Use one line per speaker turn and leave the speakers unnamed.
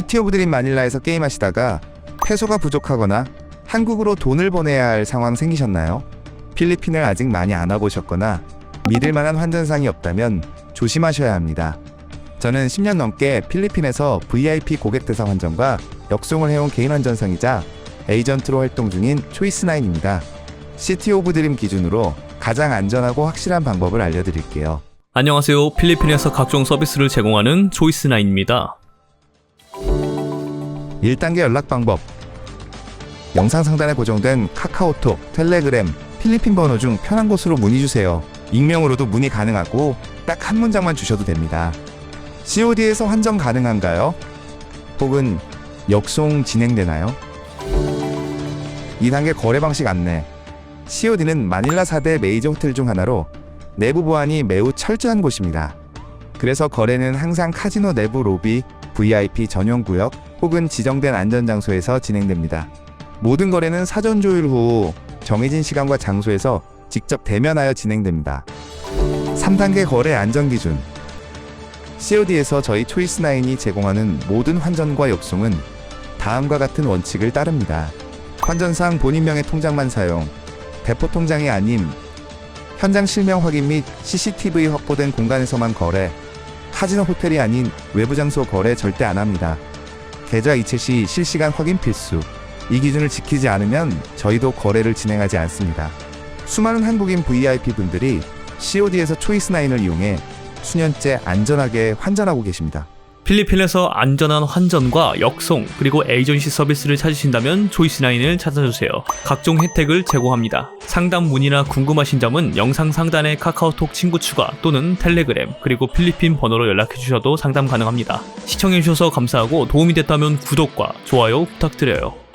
시티 오브 드림 마닐라에서 게임하시다가 peso가 부족하거나 한국으로 돈을 보내야 할 상황 생기셨나요? 필리핀을 아직 많이 안 와보셨거나 믿을 만한 환전상이 없다면 조심하셔야 합니다. 저는 10년 넘게 필리핀에서 VIP 고객 대상 환전과 역송을 해온 개인 환전상이자 에이전트로 활동 중인 초이스9입니다. 시티 오브 드림 기준으로 가장 안전하고 확실한 방법을 알려드릴게요.
안녕하세요. 필리핀에서 각종 서비스를 제공하는 초이스9입니다.
1단계 연락 방법 영상 상단에 고정된 카카오톡, 텔레그램, 필리핀 번호 중 편한 곳으로 문의 주세요. 익명으로도 문의 가능하고 딱 한 문장만 주셔도 됩니다. COD에서 환전 가능한가요? 혹은 역송 진행되나요? 2단계 거래 방식 안내 COD는 마닐라 4대 메이저 호텔 중 하나로 내부 보안이 매우 철저한 곳입니다. 그래서 거래는 항상 카지노 내부 로비, VIP 전용 구역 혹은 지정된 안전 장소에서 진행됩니다. 모든 거래는 사전 조율 후 정해진 시간과 장소에서 직접 대면하여 진행됩니다. 3단계 거래 안전 기준 COD에서 저희 초이스9이 제공하는 모든 환전과 역송은 다음과 같은 원칙을 따릅니다. 환전상 본인명의 통장만 사용, 대포 통장이 아님 현장 실명 확인 및 CCTV 확보된 공간에서만 거래, 카지노 호텔이 아닌 외부 장소 거래 절대 안 합니다. 계좌 이체 시 실시간 확인 필수. 이 기준을 지키지 않으면 저희도 거래를 진행하지 않습니다. 수많은 한국인 VIP 분들이 COD에서 초이스9을 이용해 수년째 안전하게 환전하고 계십니다.
필리핀에서 안전한 환전과 역송 그리고 에이전시 서비스를 찾으신다면 초이스9을 찾아주세요. 각종 혜택을 제공합니다. 상담 문의나 궁금하신 점은 영상 상단의 카카오톡 친구 추가 또는 텔레그램 그리고 필리핀 번호로 연락해 주셔도 상담 가능합니다. 시청해 주셔서 감사하고 도움이 됐다면 구독과 좋아요 부탁드려요.